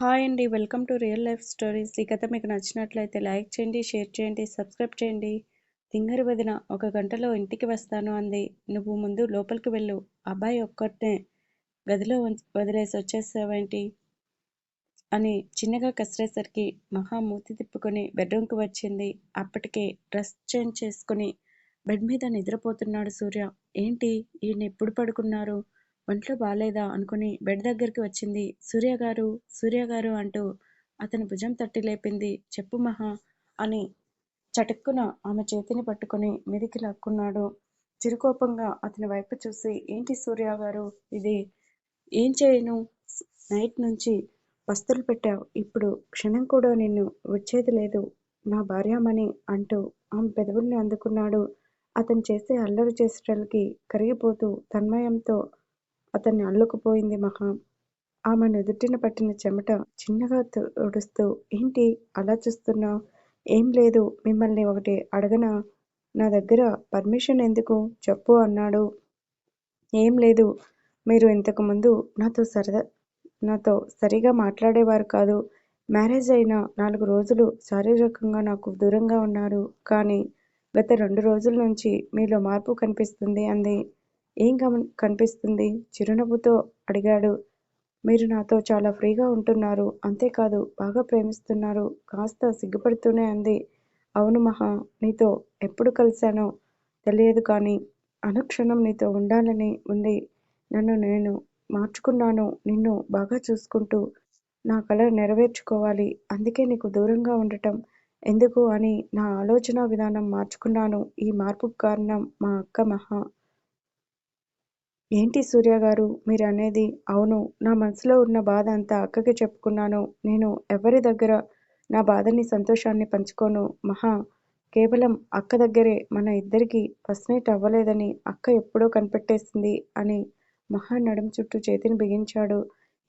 Hi అండి. Welcome to real life stories. ఈ కథ మీకు నచ్చినట్లయితే లైక్ చేయండి షేర్ చేయండి సబ్స్క్రైబ్ చేయండి. తింగరి వదిన ఒక గంటలో ఇంటికి వస్తాను అంది. నువ్వు ముందు లోపలికి వెళ్ళు. అబ్బాయి ఒక్కటే గదిలో వదిలేసి వచ్చేసావేంటి? అని చిన్నగా కసిరేసరికి మహా మూతి తిప్పుకొని బెడ్రూమ్కి వచ్చింది. అప్పటికే డ్రెస్ చేంజ్ చేసుకుని బెడ్ మీద నిద్రపోతున్నాడు సూర్య. ఏంటి? ఈయన ఎప్పుడు పడుకున్నారు? ఒంట్లో బాలేదా అనుకుని బెడ్ దగ్గరికి వచ్చింది. సూర్య గారు సూర్య గారు అంటూ అతని భుజం తట్టి లేపింది. చెప్పు మహా అని చటుక్కున ఆమె చేతిని పట్టుకొని మీదికి లాక్కున్నాడు. చిరుకోపంగా అతని వైపు చూసి ఏంటి సూర్య గారు ఇది? ఏం చేయను? నైట్ నుంచి పస్తులు పెట్టావు. ఇప్పుడు క్షణం కూడా నిన్ను వచ్చేది లేదు. నా భార్యామణి అంటూ ఆమె పెదవుల్ని అందుకున్నాడు. అతను చేసే అల్లరి చేసేటలకి కరిగిపోతూ తన్మయంతో అతన్ని అల్లుకుపోయింది మహా. ఆమె నుదుటిన పట్టిన చెమట చిన్నగా తుడుస్తూ ఏంటి అలా చూస్తున్నావు? ఏం లేదు మిమ్మల్ని ఒకటి అడగనా? నా దగ్గర పర్మిషన్ ఎందుకు? చెప్పు అన్నాడు. ఏం లేదు మీరు ఇంతకుముందు నాతో సరదా నాతో సరిగా మాట్లాడేవారు కాదు. మ్యారేజ్ అయిన నాలుగు రోజులు శారీరకంగా నాకు దూరంగా ఉన్నారు. కానీ గత రెండు రోజుల నుంచి మీలో మార్పు కనిపిస్తుంది అంది. ఏం గమ కనిపిస్తుంది? చిరునవ్వుతో అడిగాడు. మీరు నాతో చాలా ఫ్రీగా ఉంటున్నారు. అంతేకాదు బాగా ప్రేమిస్తున్నారు. కాస్త సిగ్గుపడుతూనే అంది. అవును మహా నీతో ఎప్పుడు కలిశానో తెలియదు కానీ అనుక్షణం నీతో ఉండాలని ఉంది. నన్ను నేను మార్చుకున్నాను. నిన్ను బాగా చూసుకుంటూ నా కళ నెరవేర్చుకోవాలి. అందుకే నీకు దూరంగా ఉండటం ఎందుకు అని నా ఆలోచన విధానం మార్చుకున్నాను. ఈ మార్పుకు కారణం మా అక్క మహా. ఏంటి సూర్య గారు? మీరు అనేది అవును. నా మనసులో ఉన్న బాధ అంతా అక్కకి చెప్పుకున్నాను. నేను ఎవరి దగ్గర నా బాధని సంతోషాన్ని పంచుకోను? మహా! కేవలం అక్క దగ్గరే మన ఇద్దరికి ఫస్ట్ నైట్ అవ్వలేదని అక్క ఎప్పుడో కనిపెట్టేసింది అని మహా నడుం చుట్టూ చేతిని బిగించాడు.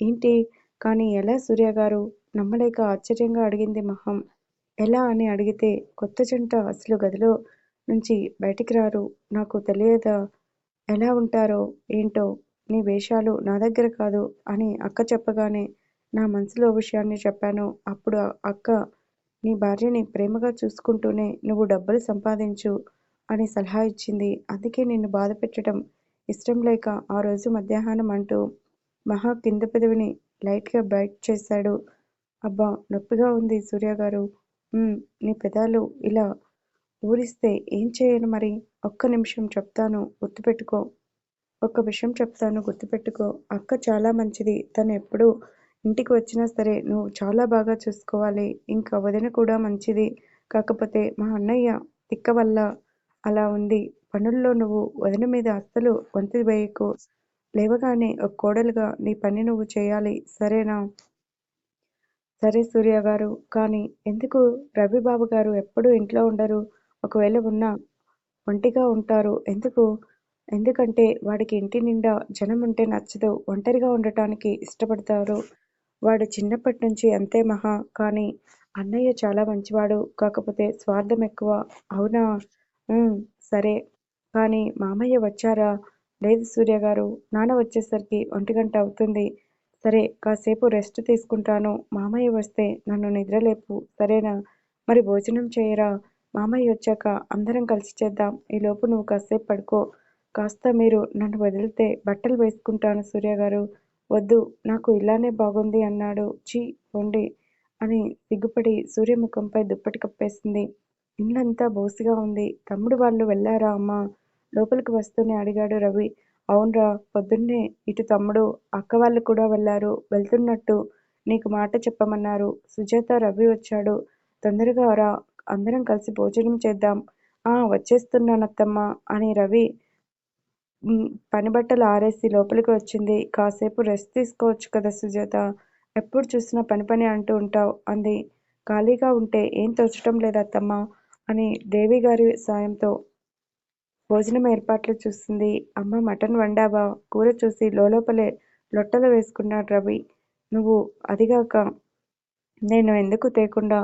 ఏంటి? కానీ ఎలా సూర్య గారు? నమ్మలేక ఆశ్చర్యంగా అడిగింది మహం. ఎలా అని అడిగితే కొత్త జంట అసలు గదిలో నుంచి బయటికి రారు. నాకు తెలియదా? ఎలా ఉంటారో ఏంటో నీ వేషాలు నా దగ్గర కాదు అని అక్క చెప్పగానే నా మనసులో విషయాన్ని చెప్పాను. అప్పుడు అక్క నీ భార్యని ప్రేమగా చూసుకుంటూనే నువ్వు డబ్బులు సంపాదించు అని సలహా ఇచ్చింది. అందుకే నిన్ను బాధ పెట్టడం ఇష్టం లేక ఆ రోజు మధ్యాహ్నం అంటూ మహా కింద పెదవిని లైట్గా బైట్ చేశాడు. అబ్బా నొప్పిగా ఉంది సూర్య గారు. నీ పెదాలు ఇలా ఊరిస్తే ఏం చేయను మరి? ఒక్క నిమిషం చెప్తాను గుర్తుపెట్టుకో. ఒక్క విషయం చెప్తాను గుర్తుపెట్టుకో. అక్క చాలా మంచిది. తను ఎప్పుడు ఇంటికి వచ్చినా సరే నువ్వు చాలా బాగా చూసుకోవాలి. ఇంకా వదిన కూడా మంచిది. కాకపోతే మా అన్నయ్య తిక్క వల్ల అలా ఉంది. పనుల్లో నువ్వు వదిన మీద అస్సలు వంతు వేయకు. లేవగానే ఒక కోడలుగా నీ పని నువ్వు చేయాలి. సరేనా? సరే సూర్య గారు. కానీ ఎందుకు రవి బాబు గారు ఎప్పుడూ ఇంట్లో ఉండరు? ఒకవేళ ఉన్నా ఒంటిగా ఉంటారు. ఎందుకు? ఎందుకంటే వాడికి ఇంటి నిండా జనం ఉంటే నచ్చదు. ఒంటరిగా ఉండటానికి ఇష్టపడతారు. వాడు చిన్నప్పటి నుంచి అంతే మహా. కానీ అన్నయ్య చాలా మంచివాడు. కాకపోతే స్వార్థం ఎక్కువ. అవునా? సరే. కానీ మామయ్య వచ్చారా? లేదు సూర్య గారు. నాన్న వచ్చేసరికి ఒంటి గంట అవుతుంది. సరే కాసేపు రెస్ట్ తీసుకుంటాను. మామయ్య వస్తే నన్ను నిద్రలేపు. సరేనా? మరి భోజనం చేయరా? మామయ్య వచ్చాక అందరం కలిసి చేద్దాం. ఈలోపు నువ్వు కాసేపు పడుకో. కాస్త మీరు నన్ను వదిలితే బట్టలు వేసుకుంటాను సూర్య గారు. వద్దు నాకు ఇలానే బాగుంది అన్నాడు. చీ పోండి అని సిగ్గుపడి సూర్యముఖంపై దుప్పటి కప్పేసింది. ఇల్లంతా బోసిగా ఉంది. తమ్ముడు వాళ్ళు వెళ్ళారా అమ్మా? లోపలికి వస్తూనే అడిగాడు రవి. అవునరా పొద్దున్నే ఇటు తమ్ముడు అక్క వాళ్ళు కూడా వెళ్ళారు. వెళ్తున్నట్టు నీకు మాట చెప్పమన్నారు. సుజాత రవి వచ్చాడు. తొందరగా రా అందరం కలిసి భోజనం చేద్దాం. ఆ వచ్చేస్తున్నానత్తమ్మ అని రవి పని బట్టలు ఆరేసి లోపలికి వచ్చింది. కాసేపు రెస్ట్ తీసుకోవచ్చు కదా సుజాత? ఎప్పుడు చూసినా పని పని అంటూ ఉంటావు అంది. ఖాళీగా ఉంటే ఏం తోచటం లేదత్తమ్మ అని దేవి గారి సాయంతో భోజనం ఏర్పాట్లు చూస్తుంది అమ్మ మటన్ వండావా? కూర చూసి లోపలే లొట్టలు వేసుకున్నాడు రవి. నువ్వు అదిగాక నేను ఎందుకు తేకుండా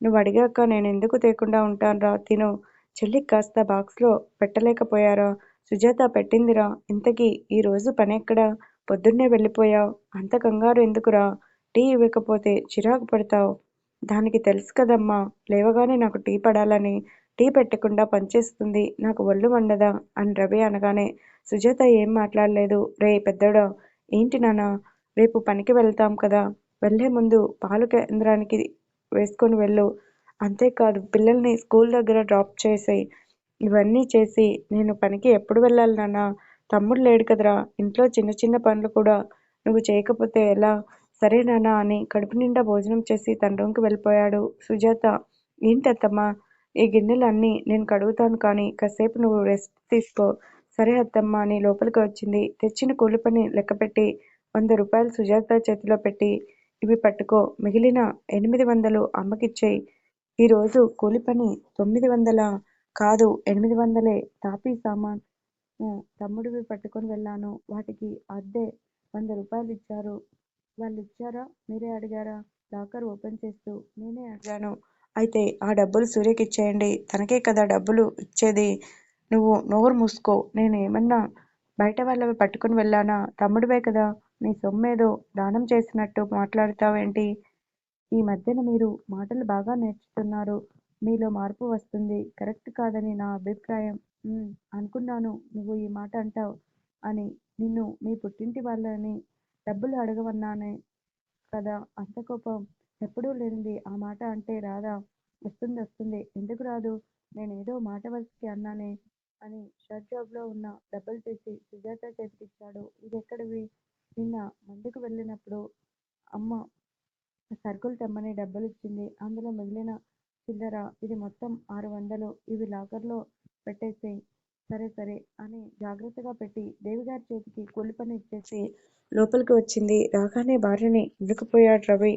నువ్వు అడిగాక నేను ఎందుకు తేకుండా ఉంటానురా తిను చెల్లి కాస్త బాక్స్లో పెట్టలేకపోయారా సుజాత పెట్టిందిరా ఇంతకీ ఈరోజు పనెక్కడా పొద్దున్నే వెళ్ళిపోయావు అంత కంగారు ఎందుకురా టీ ఇవ్వకపోతే చిరాకు పడతావ్. దానికి తెలుసు కదమ్మా! లేవగానే నాకు టీ పడాలని. టీ పెట్టకుండా పనిచేస్తుంది. నాకు ఒళ్ళు వండదా అని రవి అనగానే సుజాత ఏం మాట్లాడలేదు. రే పెద్దడా ఏంటి నాన్న రేపు పనికి వెళ్తాం కదా! వెళ్ళే ముందు పాలు కేంద్రానికి వేసుకొని వెళ్ళు. అంతేకాదు పిల్లల్ని స్కూల్ దగ్గర డ్రాప్ చేసి ఇవన్నీ చేసి నేను పనికి ఎప్పుడు వెళ్ళాలి నాన్నా? తమ్ముడు లేడు కదరా! ఇంట్లో చిన్న చిన్న పనులు కూడా నువ్వు చేయకపోతే ఎలా? సరే నాన్న అని కడుపునిండా భోజనం చేసి తన రూమ్కి వెళ్ళిపోయాడు. సుజాత ఏంటత్తమ్మా! ఈ గిన్నెలు అన్నీ నేను కడుగుతాను కానీ కాసేపు నువ్వు రెస్ట్ తీసుకో. సరే అత్తమ్మా అని లోపలికి వచ్చింది. తెచ్చిన కూలిపని లెక్కపెట్టి వంద రూపాయలు సుజాత చేతిలో పెట్టి ఇవి పట్టుకో. మిగిలిన ఎనిమిది వందలు అమ్మకిచ్చేయి ఈరోజు కూలి కూలిపని తొమ్మిది వందల కాదు ఎనిమిది వందలే. తాపీ సామాన్ తమ్ముడివి పట్టుకొని వెళ్ళాను. వాటికి అద్దె వంద రూపాయలు ఇచ్చారు. వాళ్ళు ఇచ్చారా మీరే అడిగారా? లాకర్ ఓపెన్ చేస్తూ నేనే అడిగాను. అయితే ఆ డబ్బులు సూర్యకి ఇచ్చేయండి తనకే కదా డబ్బులు ఇచ్చేది. నువ్వు నోరు మూసుకో. నేను ఏమన్నా బయట వాళ్ళవి పట్టుకొని వెళ్ళానా? తమ్ముడివే కదా! నీ సొమ్మేదో దానం చేసినట్టు మాట్లాడతావేంటి? ఈ మధ్యన మీరు మాటలు బాగా నేర్చుతున్నారు. మీలో మార్పు వస్తుంది. కరెక్ట్ కాదని నా అభిప్రాయం. అనుకున్నాను నువ్వు ఈ మాట అంటావు అని. నిన్ను మీ పుట్టింటి వాళ్ళని డబ్బులు అడగవన్నానే కదా అంత కోపం? ఎప్పుడూ లేనిది ఆ మాట అంటే రాదా? వస్తుంది వస్తుంది. ఎందుకు రాదు? నేనేదో మాట వలసి అన్నానే అని షర్ట్ జాబ్లో ఉన్న డబ్బులు తీసి సుజాత చేతికిచ్చాడు. ఇదెక్కడివి? నిన్న మందుకు వెళ్ళినప్పుడు అమ్మ సరుకులు తెమ్మని డబ్బులిచ్చింది. అందులో మిగిలిన చిల్లర ఇది మొత్తం ఆరు వందలు. ఇవి లాకర్లో పెట్టేసెయ్. సరే సరే అని జాగ్రత్తగా పెట్టి దేవిగారి చేతికి కూలిపని ఇచ్చేసి లోపలికి వచ్చింది. రాగానే భార్యని ఎత్తుకుపోయాడు రవి.